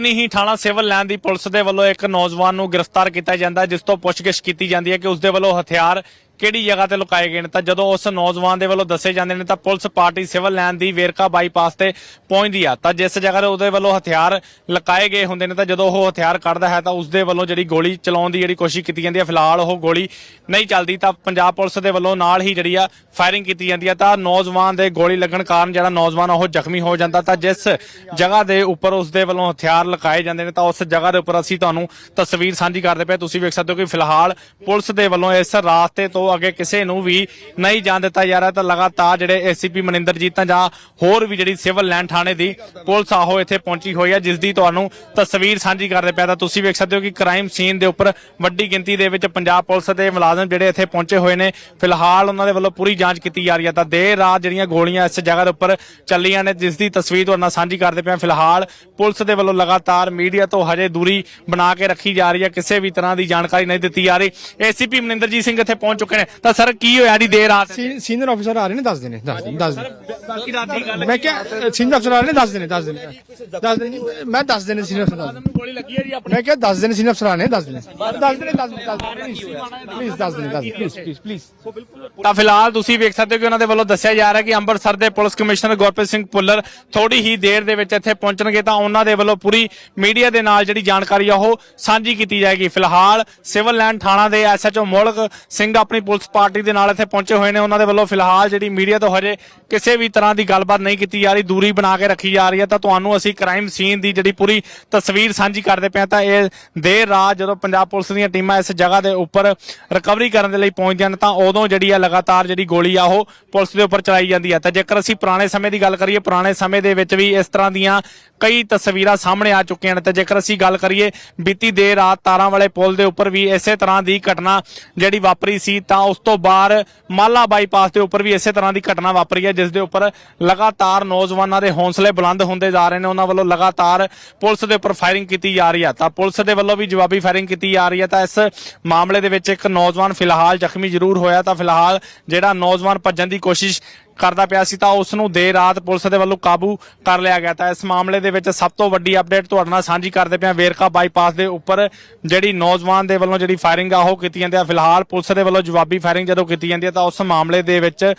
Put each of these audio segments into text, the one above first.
ਨਹੀਂ ਹੀ ਥਾਣਾ civil line ਦੀ police ਦੇ ਵੱਲੋਂ ਇੱਕ ਨੌਜਵਾਨ ਨੂੰ ਗ੍ਰਿਫਤਾਰ ਕੀਤਾ ਜਾਂਦਾ ਹੈ, ਜਿਸ ਤੋਂ ਪੁੱਛਗਿੱਛ ਕੀਤੀ ਜਾਂਦੀ ਹੈ ਕਿ ਉਸ ਦੇ ਵੱਲੋਂ ਹਥਿਆਰ ਕਿਹੜੀ ਜਗ੍ਹਾ ਤੇ ਲੁਕਾਏ ਗਏ ਨੇ? ਤਾਂ ਜਦੋਂ ਉਸ ਨੌਜਵਾਨ ਦੇ ਵੱਲੋਂ ਦੱਸੇ ਜਾਂਦੇ ਨੇ, ਤਾਂ ਪੁਲਿਸ ਪਾਰਟੀ ਸਿਵਲ ਲਾਈਨ ਦੀ ਵੇਰਕਾ ਬਾਈਪਾਸ ਤੇ ਪਹੁੰਚਦੀ ਆ। ਤਾਂ ਜਿਸ ਜਗ੍ਹਾ ਤੇ ਉਹਦੇ ਵੱਲੋਂ ਹਥਿਆਰ ਲੁਕਾਏ ਗਏ ਹੁੰਦੇ ਨੇ, ਤਾਂ ਜਦੋਂ ਉਹ ਹਥਿਆਰ ਕੱਢਦਾ ਹੈ, ਤਾਂ ਉਸ ਦੇ ਵੱਲੋਂ ਜਿਹੜੀ ਗੋਲੀ ਚਲਾਉਣ ਦੀ ਜਿਹੜੀ ਕੋਸ਼ਿਸ਼ ਕੀਤੀ ਜਾਂਦੀ ਹੈ ਫਿਲਹਾਲ ਉਹ ਗੋਲੀ ਨਹੀਂ ਚੱਲਦੀ। ਤਾਂ ਪੰਜਾਬ ਪੁਲਿਸ ਦੇ ਵੱਲੋਂ ਨਾਲ ਹੀ ਜਿਹੜੀ ਆ ਫਾਇਰਿੰਗ ਕੀਤੀ ਜਾਂਦੀ ਹੈ ਤਾਂ ਨੌਜਵਾਨ ਦੇ ਗੋਲੀ ਲੱਗਣ ਕਾਰਨ ਜਿਹੜਾ ਨੌਜਵਾਨ ਉਹ ਜ਼ਖਮੀ ਹੋ ਜਾਂਦਾ। ਤਾਂ ਜਿਸ ਜਗ੍ਹਾ ਦੇ ਉੱਪਰ ਉਸ ਦੇ ਵੱਲੋਂ ਹਥਿਆਰ ਲਗਾਏ ਜਾਂਦੇ ਨੇ, ਤਾਂ ਉਸ ਜਗ੍ਹਾ ਦੇ ਉੱਪਰ ਅਸੀਂ ਤੁਹਾਨੂੰ ਤਸਵੀਰ ਸਾਂਝੀ ਕਰਦੇ ਪਏ ਤੁਸੀਂ ਵੇਖ ਸਕਦੇ ਹੋ ਕਿ ਫਿਲਹਾਲ ਪੁਲਿਸ ਦੇ ਵੱਲੋਂ ਇਸ ਰਾਸਤੇ ਤੋਂ ਅੱਗੇ ਕਿਸੇ ਨੂੰ ਵੀ ਨਹੀਂ ਜਾਣ ਦਿੱਤਾ ਜਾ ਰਿਹਾ ਤਾਂ ਲਗਾਤਾਰ ਜਿਹੜੇ ਏਸੀਪੀ ਮਨਿੰਦਰਜੀਤ ਜਾਂ ਹੋਰ ਵੀ ਜਿਹੜੀ ਸਿਵਲ ਲਾਈਨ ਥਾਣੇ ਦੀ ਪੁਲਿਸ ਆਹੋ ਇੱਥੇ ਪਹੁੰਚੀ ਹੋਈ ਹੈ, ਜਿਸ ਦੀ ਤੁਹਾਨੂੰ ਤਸਵੀਰ ਸਾਂਝੀ ਕਰਦੇ ਪਿਆ ਤਾਂ ਤੁਸੀਂ ਵੇਖ ਸਕਦੇ ਹੋ ਕਿ ਕ੍ਰਾਈਮ ਸੀਨ ਦੇ ਉੱਪਰ ਵੱਡੀ ਗਿਣਤੀ ਦੇ ਵਿੱਚ ਪੰਜਾਬ ਪੁਲਿਸ ਦੇ ਮੁਲਾਜ਼ਮ ਜਿਹੜੇ ਇੱਥੇ ਪਹੁੰਚੇ ਹੋਏ ਨੇ। ਫਿਲਹਾਲ ਉਹਨਾਂ ਦੇ ਵੱਲੋਂ ਪੂਰੀ ਜਾਂਚ ਕੀਤੀ ਜਾ ਰਹੀ ਹੈ। ਤਾਂ ਦੇਰ ਰਾਤ ਜਿਹੜੀਆਂ ਗੋਲੀਆਂ ਇਸ ਜਗ੍ਹਾ ਦੇ ਉੱਪਰ ਚੱਲੀਆਂ ਨੇ, ਜਿਸ ਦੀ ਤਸਵੀਰ ਤੁਹਾਡੇ ਨਾਲ ਸਾਂਝੀ ਕਰਦੇ ਪਿਆ ਫਿਲਹਾਲ ਪੁਲਿਸ ਦੇ ਵੱਲੋਂ ਲਗਾਤਾਰ ਮੀਡੀਆ ਤੋਂ ਹਜੇ ਦੂਰੀ ਬਣਾ ਕੇ ਰੱਖੀ ਜਾ ਰਹੀ ਹੈ। ਕਿਸੇ ਵੀ ਤਰ੍ਹਾਂ ਦੀ ਜਾਣਕਾਰੀ ਨਹੀਂ ਦਿੱਤੀ ਜਾ ਰਹੀ। ਏਸੀਪੀ ਮਨਿੰਦਰਜੀਤ ਸਿੰਘ ਇੱਥੇ ਪਹੁੰਚ ਚੁੱਕੇ ਨੇ। ਤਾਂ ਸਰ ਕੀ ਹੋਇਆ ਜੀ ਦੇਰ ਰਾਤ? ਸੀਨੀਅਰ ਆਫੀਸਰ ਆ ਰਹੇ ਨੇ ਦੱਸ ਦੇਣੇ ਦੱਸ ਦੇਣੇ ਦੱਸ ਬਾਕੀ ਰਾਤ ਦੀ ਗੱਲ ਮੈਂ ਕਿਹਾ ਸੀਨੀਅਰ ਅਫਸਰ ਆ ਰਹੇ ਨੇ ਦੱਸ ਦੇਣੇ ਦੱਸ ਦੇਣੇ। ਦੱਸ ਦੇਣੇ ਮੈਂ ਦੱਸ ਦੇਣੇ ਸੀਨੀਅਰ ਅਫਸਰ। ਗੋਲੀ ਲੱਗੀ ਹੈ ਜੀ ਆਪਣੇ। ਮੈਂ ਕਿਹਾ ਦੱਸ ਦੇਣੇ ਸੀਨੀਅਰ ਅਫਸਰ ਆ ਰਹੇ ਨੇ ਦੱਸ ਦੇਣੇ। ਦੱਸ ਦੇਣੇ ਦੱਸ ਦੇਣੇ ਪਲੀਜ਼ ਦੱਸ ਦੇਣੇ ਦੱਸ ਪਲੀਜ਼ ਪਲੀਜ਼ ਪਲੀਜ਼ ਤਾਂ ਫਿਲਹਾਲ ਤੁਸੀਂ ਵੇਖ ਸਕਦੇ ਹੋ ਕਿ ਉਹਨਾਂ ਦੇ ਵੱਲੋਂ ਦੱਸਿਆ ਜਾ ਰਿਹਾ ਕਿ ਅੰਮ੍ਰਿਤਸਰ ਦੇ ਪੁਲਿਸ ਕਮਿਸ਼ਨਰ ਗੁਰਪ੍ਰੀਤ ਸਿੰਘ ਪੁੱਲਰ ਥੋੜੀ ਹੀ ਦੇਰ ਦੇ ਵਿੱਚ ਇੱਥੇ ਪਹੁੰਚਣਗੇ ਤਾਂ ਉਹਨਾਂ ਦੇ ਵੱਲੋਂ ਪੂਰੀ ਮੀਡੀਆ ਦੇ ਨਾਲ ਜਿਹੜੀ ਜਾਣਕਾਰੀ ਆ ਉਹ ਸਾਂਝੀ ਕੀਤੀ ਜਾਏਗੀ। ਫਿਲਹਾਲ ਸਿਵਲ ਲਾਈਨ ਥਾਣਾ ਦੇ ਐਸਐਚਓ ਮੋਲਕ ਸਿੰਘ ਆਪਣੀ ਪੁਲਿਸ ਪਾਰਟੀ ਦੇ ਨਾਲ ਇੱਥੇ ਪਹੁੰਚੇ ਹੋਏ ਨੇ। ਉਹਨਾਂ ਦੇ ਵੱਲੋਂ ਫਿਲਹਾਲ ਜਿਹੜੀ ਮੀਡੀਆ ਤੋਂ ਹਜੇ ਕਿਸੇ ਵੀ ਤਰ੍ਹਾਂ ਦੀ ਗੱਲਬਾਤ ਨਹੀਂ ਕੀਤੀ ਜਾ ਰਹੀ। ਦੂਰੀ ਬਣਾ ਕੇ ਰੱਖੀ ਜਾ ਰਹੀ ਹੈ। ਤਾਂ ਤੁਹਾਨੂੰ ਅਸੀਂ ਕ੍ਰਾਈਮ ਸੀਨ ਦੀ ਜਿਹੜੀ ਪੂਰੀ ਤਸਵੀਰ ਸਾਂਝੀ ਕਰਦੇ ਪਏ ਤਾਂ ਇਹ ਦੇਰ ਰਾਤ ਜਦੋਂ ਪੰਜਾਬ ਪੁਲਿਸ ਦੀਆਂ ਟੀਮਾਂ ਇਸ ਜਗ੍ਹਾ ਦੇ ਉੱਪਰ ਰਿਕਵਰੀ ਕਰਨ ਦੇ ਲਈ ਪਹੁੰਚਦੀਆਂ ਨੇ, ਤਾਂ ਉਦੋਂ ਜਿਹੜੀ ਆ ਲਗਾਤਾਰ ਜਿਹੜੀ ਗੋਲੀ ਆ, ਉਹ ਪੁਲਿਸ ਦੇ ਉੱਪਰ ਚਲਾਈ ਜਾਂਦੀ ਹੈ। ਤਾਂ ਜੇਕਰ ਅਸੀਂ ਪੁਰਾਣੇ ਸਮੇਂ ਦੀ ਗੱਲ ਕਰੀਏ, ਪੁਰਾਣੇ ਸਮੇਂ ਦੇ ਵਿੱਚ ਵੀ ਇਸ ਤਰ੍ਹਾਂ ਦੀਆਂ ਕਈ ਤਸਵੀਰਾਂ ਸਾਹਮਣੇ ਆ ਚੁੱਕੀਆਂ ਨੇ। ਤੇ ਜੇਕਰ ਅਸੀਂ ਗੱਲ ਕਰੀਏ, ਬੀਤੀ ਦੇਰ ਰਾਤ ਤਾਰਾਂ ਵਾਲੇ ਪੁਲ ਦੇ ਉੱਪਰ ਵੀ ਇਸੇ ਤਰ੍ਹਾਂ ਦੀ ਘਟਨਾ ਜਿਹੜੀ ਵਾਪਰੀ ਸੀ ਤਾਂ ਉਸ ਤੋਂ ਬਾਅਦ ਮਾਲਾ ਬਾਈਪਾਸ ਦੇ ਉੱਪਰ ਵੀ ਇਸੇ ਤਰ੍ਹਾਂ ਦੀ ਘਟਨਾ ਵਾਪਰੀ ਹੈ, ਜਿਸ ਦੇ ਉੱਪਰ ਲਗਾਤਾਰ ਨੌਜਵਾਨਾਂ ਦੇ ਹੌਸਲੇ ਬੁਲੰਦ ਹੁੰਦੇ ਜਾ ਰਹੇ ਨੇ। ਉਹਨਾਂ ਵੱਲੋਂ ਲਗਾਤਾਰ ਪੁਲਿਸ ਦੇ ਉੱਪਰ ਫਾਇਰਿੰਗ ਕੀਤੀ ਜਾ ਰਹੀ ਹੈ। ਤਾਂ ਪੁਲਿਸ ਦੇ ਵੱਲੋਂ ਵੀ ਜਵਾਬੀ ਫਾਇਰਿੰਗ ਕੀਤੀ ਜਾ ਰਹੀ ਹੈ। ਤਾਂ ਇਸ ਮਾਮਲੇ ਦੇ ਵਿੱਚ ਇੱਕ ਨੌਜਵਾਨ ਫਿਲਹਾਲ ਜ਼ਖਮੀ ਜ਼ਰੂਰ ਹੋਇਆ। ਤਾਂ ਫਿਲਹਾਲ ਜਿਹੜਾ ਨੌਜਵਾਨ ਭੱਜਣ ਦੀ ਕੋਸ਼ਿਸ਼ ਕਰਦਾ ਪਿਆ ਸੀ ਤਾਂ ਉਸ ਨੂੰ ਦੇਰ ਰਾਤ ਪੁਲਿਸ ਦੇ ਵੱਲੋਂ ਕਾਬੂ ਕਰ ਲਿਆ ਗਿਆ ਤਾਂ ਇਸ ਮਾਮਲੇ ਦੇ ਵਿੱਚ ਸਭ ਤੋਂ ਵੱਡੀ ਅਪਡੇਟ ਤੁਹਾਡੇ ਨਾਲ ਸਾਂਝੀ ਕਰਦੇ ਪਿਆ ਵੇਰਕਾ ਬਾਈਪਾਸ ਦੇ ਉੱਪਰ ਜਿਹੜੀ ਨੌਜਵਾਨ ਦੇ ਵੱਲੋਂ ਜਿਹੜੀ ਫਾਇਰਿੰਗ ਆ ਉਹ ਕੀਤੀ ਜਾਂਦੀ ਆ। ਫਿਲਹਾਲ ਪੁਲਿਸ ਦੇ ਵੱਲੋਂ ਜਵਾਬੀ ਫਾਇਰਿੰਗ ਜਦੋਂ ਕੀਤੀ ਜਾਂਦੀ ਹੈ ਤਾਂ ਉਸ ਮਾਮਲੇ ਦੇ ਵਿੱਚ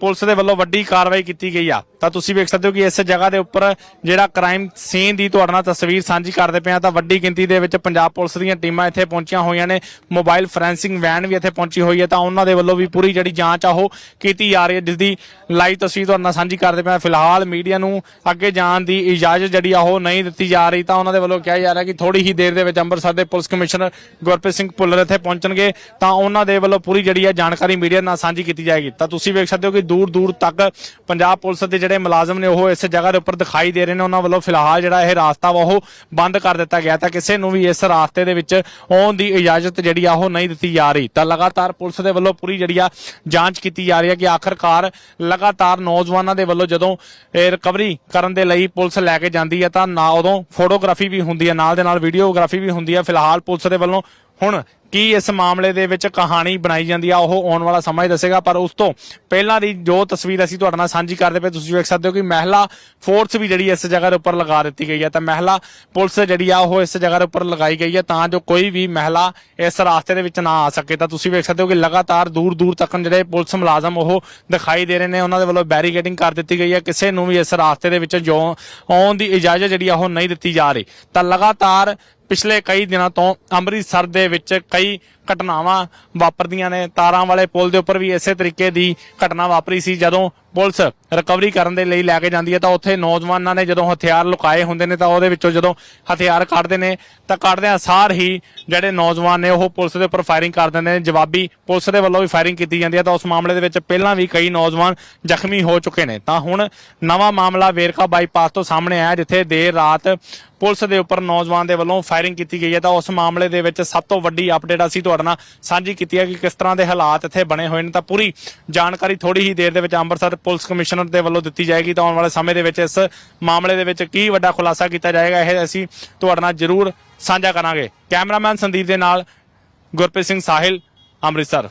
ਪੁਲਿਸ ਦੇ ਵੱਲੋਂ ਵੱਡੀ ਕਾਰਵਾਈ ਕੀਤੀ ਗਈ ਆ। ਤਾਂ ਤੁਸੀਂ ਵੇਖ ਸਕਦੇ ਹੋ ਕਿ ਇਸ ਜਗ੍ਹਾ ਦੇ ਉੱਪਰ ਜਿਹੜਾ ਕ੍ਰਾਈਮ ਸੀਨ ਦੀ ਤੁਹਾਡੇ ਨਾਲ ਤਸਵੀਰ ਸਾਂਝੀ ਕਰਦੇ ਪਏ ਆ ਤਾਂ ਵੱਡੀ ਗਿਣਤੀ ਦੇ ਵਿੱਚ ਪੰਜਾਬ ਪੁਲਿਸ ਦੀਆਂ ਟੀਮਾਂ ਇੱਥੇ ਪਹੁੰਚੀਆਂ ਹੋਈਆਂ ਨੇ। ਮੋਬਾਈਲ ਫੋਰੈਂਸਿੰਗ ਵੈਨ ਵੀ ਇੱਥੇ ਪਹੁੰਚੀ ਹੋਈ ਹੈ ਤਾਂ ਉਹਨਾਂ ਦੇ ਵੱਲੋਂ ਵੀ ਪੂਰੀ ਜਿਹੜੀ ਜਾਂਚ ਆ ਉਹ ਕੀਤੀ ਜਾ ਰਹੀ ਹੈ, ਜਿਸ ਦੀ ਲਾਈਵ ਤਸਵੀਰ ਤੁਹਾਡੇ ਨਾਲ ਸਾਂਝੀ ਕਰਦੇ ਪਏ ਆ ਫਿਲਹਾਲ ਮੀਡੀਆ ਨੂੰ ਅੱਗੇ ਜਾਣ ਦੀ ਇਜਾਜ਼ਤ ਜਿਹੜੀ ਆ ਉਹ ਨਹੀਂ ਦਿੱਤੀ ਜਾ ਰਹੀ ਤਾਂ ਉਹਨਾਂ ਦੇ ਵੱਲੋਂ ਕਿਹਾ ਜਾ ਰਿਹਾ ਕਿ ਥੋੜੀ ਹੀ ਦੇਰ ਦੇ ਵਿੱਚ ਅੰਮ੍ਰਿਤਸਰ ਦੇ ਪੁਲਿਸ ਕਮਿਸ਼ਨਰ ਗੁਰਪ੍ਰੀਤ ਸਿੰਘ ਭੁੱਲਰ ਇੱਥੇ ਪਹੁੰਚਣਗੇ ਤਾਂ ਉਹਨਾਂ ਦੇ ਵੱਲੋਂ ਪੂਰੀ ਜਿਹੜੀ ਹੈ ਜਾਣਕਾਰੀ ਮੀਡੀਆ ਨਾਲ ਸਾਂਝੀ ਕੀਤੀ ਜਾਏਗੀ। ਤਾਂ ਤੁਸੀਂ ਵੇਖ ਸਕਦੇ ਹੋ ਕਿ ਦੂਰ ਦੂਰ ਤੱਕ ਪੰਜਾਬ ਪੁਲਿਸ ਦੇ ਜਿਹੜੇ ਮੁਲਾਜ਼ਮ ਨੇ ਉਹ ਇਸ ਜਗ੍ਹਾ ਦੇ ਉੱਪਰ ਦਿਖਾਈ ਦੇ ਰਹੇ ਨੇ, ਉਹਨਾਂ ਵੱਲੋਂ ਫਿਲਹਾਲ ਜਿਹੜਾ ਇਹ ਰਾਸਤਾ ਵਾ ਉਹ ਬੰਦ ਕਰ ਦਿੱਤਾ ਗਿਆ ਤਾਂ ਕਿਸੇ ਨੂੰ ਵੀ ਇਸ ਰਾਸਤੇ ਦੇ ਵਿੱਚ ਆਉਣ ਦੀ ਇਜਾਜ਼ਤ ਜਿਹੜੀ ਆ ਉਹ ਨਹੀਂ ਦਿੱਤੀ ਜਾ ਰਹੀ। ਤਾਂ ਲਗਾਤਾਰ ਪੁਲਿਸ ਦੇ ਵੱਲੋਂ ਪੂਰੀ ਜਿਹੜੀ ਆ ਜਾਂਚ ਕੀਤੀ ਜਾ ਰਹੀ ਹੈ ਕਿ ਆਖਰਕਾਰ ਲਗਾਤਾਰ ਨੌਜਵਾਨਾਂ ਦੇ ਵੱਲੋਂ ਜਦੋਂ ਇਹ ਰਿਕਵਰੀ ਕਰਨ ਦੇ ਲਈ ਪੁਲਿਸ ਲੈ ਕੇ ਜਾਂਦੀ ਹੈ ਤਾਂ ਨਾ ਉਦੋਂ ਫੋਟੋਗ੍ਰਾਫੀ ਵੀ ਹੁੰਦੀ ਹੈ, ਨਾਲ ਦੇ ਨਾਲ ਵੀਡੀਓਗ੍ਰਾਫੀ ਵੀ ਹੁੰਦੀ ਹੈ। ਫਿਲਹਾਲ ਪੁਲਿਸ ਦੇ ਵੱਲੋਂ ਹੁਣ ਕੀ ਇਸ ਮਾਮਲੇ ਦੇ ਵਿੱਚ ਕਹਾਣੀ ਬਣਾਈ ਜਾਂਦੀ ਆ, ਉਹ ਆਉਣ ਵਾਲਾ ਸਮਾਂ ਹੀ ਦੱਸੇਗਾ, ਪਰ ਉਸ ਤੋਂ ਪਹਿਲਾਂ ਦੀ ਜੋ ਤਸਵੀਰ ਅਸੀਂ ਤੁਹਾਡੇ ਨਾਲ ਸਾਂਝੀ ਕਰਦੇ ਪਏ, ਤੁਸੀਂ ਵੇਖ ਸਕਦੇ ਹੋ ਕਿ ਮਹਿਲਾ ਫੋਰਸ ਵੀ ਜਿਹੜੀ ਇਸ ਜਗ੍ਹਾ ਦੇ ਉੱਪਰ ਲਗਾ ਦਿੱਤੀ ਗਈ ਹੈ ਤਾਂ ਮਹਿਲਾ ਪੁਲਿਸ ਜਿਹੜੀ ਆ, ਉਹ ਇਸ ਜਗ੍ਹਾ ਦੇ ਉੱਪਰ ਲਗਾਈ ਗਈ ਹੈ ਤਾਂ ਜੋ ਕੋਈ ਵੀ ਮਹਿਲਾ ਇਸ ਰਾਸਤੇ ਦੇ ਵਿੱਚ ਨਾ ਆ ਸਕੇ। ਤਾਂ ਤੁਸੀਂ ਵੇਖ ਸਕਦੇ ਹੋ ਕਿ ਲਗਾਤਾਰ ਦੂਰ ਦੂਰ ਤੱਕ ਜਿਹੜੇ ਪੁਲਿਸ ਮੁਲਾਜ਼ਮ ਉਹ ਦਿਖਾਈ ਦੇ ਰਹੇ ਨੇ, ਉਹਨਾਂ ਦੇ ਵੱਲੋਂ ਬੈਰੀਕੇਡਿੰਗ ਕਰ ਦਿੱਤੀ ਗਈ ਹੈ ਕਿਸੇ ਨੂੰ ਵੀ ਇਸ ਰਾਸਤੇ ਦੇ ਵਿੱਚ ਜੋ ਆਉਣ ਦੀ ਇਜਾਜ਼ਤ ਜਿਹੜੀ ਆ, ਉਹ ਨਹੀਂ ਦਿੱਤੀ ਜਾ ਰਹੀ। ਤਾਂ ਲਗਾਤਾਰ ਪਿਛਲੇ ਕਈ ਦਿਨਾਂ ਤੋਂ ਅੰਮ੍ਰਿਤਸਰ ਦੇ ਵਿੱਚ ਕਈ ਘਟਨਾਵਾਂ ਵਾਪਰਦੀਆਂ ਨੇ। ਤਾਰਾਂ ਵਾਲੇ ਪੁਲ ਦੇ ਉੱਪਰ ਵੀ ਇਸੇ ਤਰੀਕੇ ਦੀ ਘਟਨਾ ਵਾਪਰੀ ਸੀ। ਜਦੋਂ ਪੁਲਿਸ ਰਿਕਵਰੀ ਕਰਨ ਦੇ ਲਈ ਲੈ ਕੇ ਜਾਂਦੀ ਹੈ, ਤਾਂ ਉੱਥੇ ਨੌਜਵਾਨਾਂ ਨੇ ਜਦੋਂ ਹਥਿਆਰ ਲੁਕਾਏ ਹੁੰਦੇ ਨੇ, ਤਾਂ ਉਹਦੇ ਵਿੱਚੋਂ ਜਦੋਂ ਹਥਿਆਰ ਕੱਢਦੇ ਨੇ, ਤਾਂ ਕੱਢਦਿਆਂ ਸਾਰ ਹੀ ਜਿਹੜੇ ਨੌਜਵਾਨ ਨੇ, ਉਹ ਪੁਲਿਸ ਦੇ ਉੱਪਰ ਫਾਇਰਿੰਗ ਕਰ ਦਿੰਦੇ ਨੇ। ਜਵਾਬੀ ਪੁਲਿਸ ਦੇ ਵੱਲੋਂ ਵੀ ਫਾਇਰਿੰਗ ਕੀਤੀ ਜਾਂਦੀ ਹੈ, ਤਾਂ ਉਸ ਮਾਮਲੇ ਦੇ ਵਿੱਚ ਪਹਿਲਾਂ ਵੀ ਕਈ ਨੌਜਵਾਨ ਜ਼ਖਮੀ ਹੋ ਚੁੱਕੇ ਨੇ। ਤਾਂ ਹੁਣ ਨਵਾਂ ਮਾਮਲਾ ਵੇਰਕਾ ਬਾਈਪਾਸ ਤੋਂ ਸਾਹਮਣੇ ਆਇਆ, ਜਿੱਥੇ ਦੇਰ ਰਾਤ ਪੁਲਿਸ ਦੇ ਉੱਪਰ ਨੌਜਵਾਨ ਦੇ ਵੱਲੋਂ ਫਾਇਰਿੰਗ ਕੀਤੀ ਗਈ ਹੈ, ਤਾਂ ਉਸ ਮਾਮਲੇ ਦੇ ਵਿੱਚ ਸਭ ਤੋਂ ਵੱਡੀ ਅਪਡੇਟ ਅਸੀਂ ਤੁਹਾਡੇ ਨਾਲ ਸਾਂਝੀ ਕੀਤੀ ਹੈ ਕਿ ਕਿਸ ਤਰ੍ਹਾਂ ਦੇ ਹਾਲਾਤ ਇੱਥੇ ਬਣੇ ਹੋਏ ਨੇ। ਤਾਂ ਪੂਰੀ ਜਾਣਕਾਰੀ ਥੋੜੀ ਹੀ ਦੇਰ ਦੇ ਵਿੱਚ ਅੰਮ੍ਰਿਤਸਰ ਪੁਲਿਸ ਕਮਿਸ਼ਨਰ ਦੇ ਵੱਲੋਂ ਦਿੱਤੀ ਜਾਏਗੀ ਤਾਂ ਆਉਣ ਵਾਲੇ ਸਮੇਂ ਦੇ ਵਿੱਚ ਇਸ ਮਾਮਲੇ ਦੇ ਵਿੱਚ ਕੀ ਵੱਡਾ ਖੁਲਾਸਾ ਕੀਤਾ ਜਾਏਗਾ, ਇਹ ਅਸੀਂ ਤੁਹਾਡੇ ਨਾਲ ਜ਼ਰੂਰ ਸਾਂਝਾ ਕਰਾਂਗੇ। ਕੈਮਰਾਮੈਨ ਸੰਦੀਪ ਦੇ ਨਾਲ ਗੁਰਪ੍ਰੀਤ ਸਿੰਘ ਸਾਹਿਲ, ਅੰਮ੍ਰਿਤਸਰ।